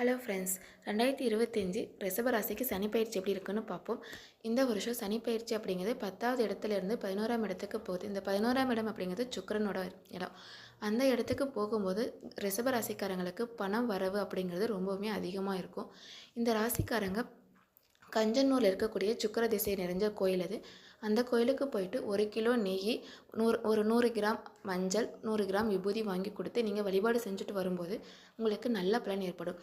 Hello friends ரெண்டாயிரத்தி இருபத்தஞ்சி ரிஷபராசிக்கு சனி பயிற்சி எப்படி இருக்குன்னு பார்ப்போம். இந்த வருஷம் சனி பயிற்சி அப்படிங்கிறது பத்தாவது இடத்துல இருந்து பதினோராம் இடத்துக்கு போகுது. இந்த பதினோராம் இடம் அப்படிங்கிறது சுக்கரனோட இடம். அந்த இடத்துக்கு போகும்போது ரிஷபராசிக்காரங்களுக்கு பணம் வரவு அப்படிங்கிறது ரொம்பவுமே அதிகமாக இருக்கும். இந்த ராசிக்காரங்க கஞ்சனூரில் இருக்கக்கூடிய சுக்கர திசை நிறைஞ்ச கோயில் அது. அந்த கோயிலுக்கு போயிட்டு ஒரு கிலோ நெய் நூறு ஒரு நூறு கிராம் மஞ்சள் நூறு கிராம் விபூதி வாங்கி கொடுத்து நீங்கள் வழிபாடு செஞ்சுட்டு வரும்போது உங்களுக்கு நல்ல பலன் ஏற்படும்.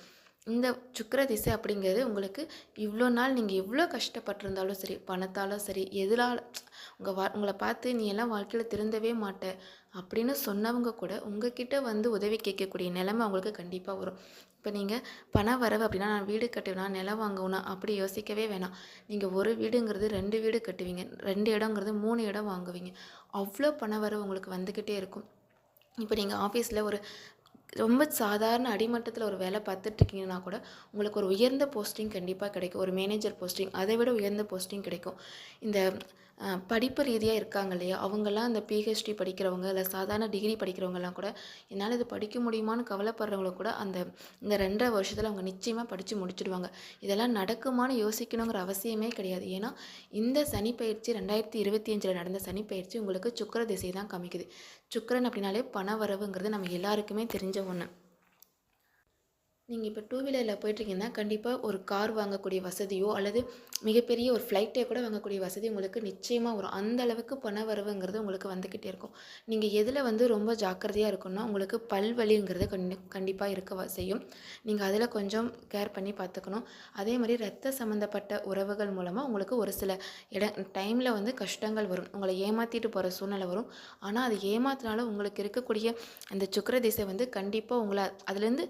இந்த சுக்கர திசை அப்படிங்கிறது உங்களுக்கு இவ்வளோ நாள் நீங்கள் எவ்வளோ கஷ்டப்பட்டிருந்தாலும் சரி பணத்தாலும் சரி எதிரால் உங்கள் வா உங்களை பார்த்து நீ எல்லாம் வாழ்க்கையில் திருந்தவே மாட்ட அப்படின்னு சொன்னவங்க கூட உங்ககிட்ட வந்து உதவி கேட்கக்கூடிய நிலைமை அவங்களுக்கு கண்டிப்பாக வரும். இப்போ நீங்கள் பணம் வரவு அப்படின்னா நான் வீடு கட்டுவேனா நிலம் வாங்குவேனா அப்படி யோசிக்கவே வேணாம். நீங்கள் ஒரு வீடுங்கிறது ரெண்டு வீடு கட்டுவீங்க ரெண்டு இடங்கிறது மூணு இடம் வாங்குவீங்க. அவ்வளோ பண வரவு உங்களுக்கு வந்துக்கிட்டே இருக்கும். இப்போ நீங்கள் ஆஃபீஸில் ஒரு ரொம்ப சாதாரண அடிமட்டத்தில் ஒரு வேலை பார்த்துட்ருக்கீங்கன்னா கூட உங்களுக்கு ஒரு உயர்ந்த போஸ்டிங் கண்டிப்பாக கிடைக்கும். ஒரு மேனேஜர் போஸ்டிங் அதை விட உயர்ந்த போஸ்டிங் கிடைக்கும். இந்த படிப்பு ரீதியாக இருக்காங்க இல்லையா? அவங்கெல்லாம் இந்த பிஹெச்டி படிக்கிறவங்க இல்லை சாதாரண டிகிரி படிக்கிறவங்கலாம் கூட என்னால் இது படிக்க முடியுமான்னு கவலைப்படுறவங்கள கூட அந்த இந்த ரெண்டரை வருஷத்தில் அவங்க நிச்சயமாக படித்து முடிச்சிடுவாங்க. இதெல்லாம் நடக்குமான்னு யோசிக்கணுங்கிற அவசியமே கிடையாது. ஏன்னா இந்த சனி பயிற்சி ரெண்டாயிரத்தி இருபத்தி அஞ்சில் நடந்த சனி பயிற்சி உங்களுக்கு சுக்கர திசை தான் காமிக்குது. சுக்கரன் அப்படின்னாலே பண வரவுங்கிறது நம்ம எல்லாருக்குமே தெரிஞ்ச ஒன்று நீங்கள் இப்போ டூ வீலரில் போயிட்டுருக்கீங்கன்னா கண்டிப்பாக ஒரு கார் வாங்கக்கூடிய வசதியோ அல்லது மிகப்பெரிய ஒரு ஃப்ளைட்டே கூட வாங்கக்கூடிய வசதி உங்களுக்கு நிச்சயமாக வரும். அந்த அளவுக்கு பண வரவுங்கிறது உங்களுக்கு வந்துக்கிட்டே இருக்கும். நீங்கள் எதில் வந்து ரொம்ப ஜாக்கிரதையாக இருக்கணும்னா உங்களுக்கு பல்வலிங்கிறது கண்டி கண்டிப்பாக இருக்க செய்யும். நீங்கள் அதில் கொஞ்சம் கேர் பண்ணி பார்த்துக்கணும் அதே மாதிரி ரத்த சம்மந்தப்பட்ட உறவுகள் மூலமாக உங்களுக்கு ஒரு சில இட டைமில் வந்து கஷ்டங்கள் வரும். உங்களை ஏமாற்றிட்டு போகிற சூழ்நிலை வரும். ஆனால் அது ஏமாத்தினாலும் உங்களுக்கு இருக்கக்கூடிய அந்த சுக்கர திசை வந்து கண்டிப்பாக உங்களை அதுலேருந்து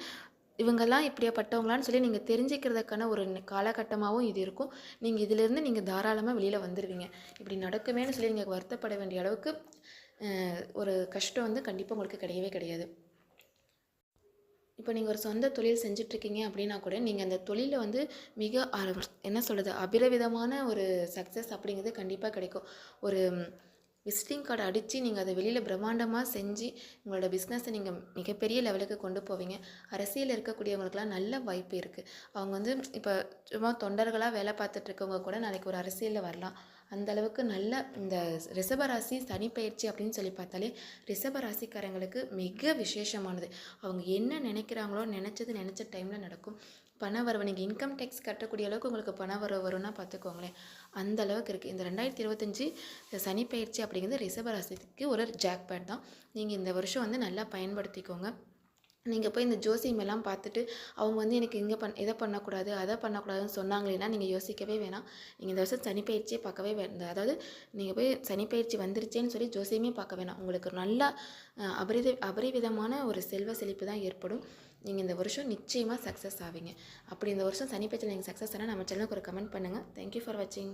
இவங்கெல்லாம் இப்படியாப்பட்டவங்களான்னு சொல்லி நீங்கள் தெரிஞ்சுக்கிறதுக்கான ஒரு காலகட்டமாகவும் இது இருக்கும். நீங்கள் இதிலேருந்து நீங்கள் தாராளமாக வெளியில் வந்துடுவீங்க இப்படி நடக்குமேனு சொல்லி நீங்கள் வருத்தப்பட வேண்டிய அளவுக்கு ஒரு கஷ்டம் வந்து கண்டிப்பாக உங்களுக்கு கிடையவே கிடையாது. இப்போ நீங்கள் ஒரு சொந்த தொழில் செஞ்சிட்ருக்கீங்க அப்படின்னா கூட நீங்கள் அந்த தொழிலில் வந்து மிக என்ன சொல்கிறது அபிரவிதமான ஒரு சக்ஸஸ் அப்படிங்கிறது கண்டிப்பாக கிடைக்கும். ஒரு விசிட்டிங் கார்டு அடித்து நீங்கள் அதை வெளியில் பிரம்மாண்டமாக செஞ்சு உங்களோட பிஸ்னஸை நீங்கள் மிகப்பெரிய லெவலுக்கு கொண்டு போவீங்க. அரசியலில் இருக்கக்கூடியவங்களுக்குலாம் நல்ல வாய்ப்பு இருக்குது அவங்க வந்து இப்போ சும்மா தொண்டர்களாக வேலை பார்த்துட்ருக்கவங்க கூட நாளைக்கு ஒரு அரசியலில் வரலாம். அந்த அளவுக்கு நல்ல இந்த ரிஷபராசி சனிப்பயிற்சி அப்படின்னு சொல்லி பார்த்தாலே ரிஷபராசிக்காரங்களுக்கு மிக விசேஷமானது. அவங்க என்ன நினைக்கிறாங்களோ நினச்சது நினச்ச டைமில் நடக்கும். பண வரவு நீங்கள் இன்கம் டேக்ஸ் கட்டக்கூடிய அளவுக்கு உங்களுக்கு பண வரவு வரும்னா பார்த்துக்கோங்களேன். அந்த அளவுக்கு இருக்குது இந்த ரெண்டாயிரத்தி இருபத்தஞ்சி சனி பயிற்சி அப்படிங்கிறது ரிஷபராசிக்கு ஒரு ஜாக்பேட் தான். நீங்கள் இந்த வருஷம் வந்து நல்லா பயன்படுத்திக்கோங்க. நீங்கள் போய் இந்த ஜோசியமெல்லாம் பார்த்துட்டு அவங்க வந்து எனக்கு இங்கே பண் இதை பண்ணக்கூடாது அதை பண்ணக்கூடாதுன்னு சொன்னாங்களேன்னா நீங்கள் யோசிக்கவே வேணாம். நீங்கள் இந்த வருஷம் சனிப்பயிற்சியே பார்க்கவே வேண்டாம் அதாவது நீங்கள் போய் சனிப்பயிற்சி வந்துருச்சேன்னு சொல்லி ஜோசியமே பார்க்க வேணாம். உங்களுக்கு நல்லா அபரித அபரிவிதமான ஒரு செல்வ செழிப்பு தான் ஏற்படும். நீங்கள் இந்த வருஷம் நிச்சயமாக சக்ஸஸ் ஆவீங்க. அப்படி இந்த வருஷம் சனிப்பயிற்சியில் நீங்கள் சக்ஸஸ் ஆனால் நம்ம சேனலுக்கு ஒரு கமெண்ட் பண்ணுங்கள் தேங்க்யூ ஃபார் வாட்சிங்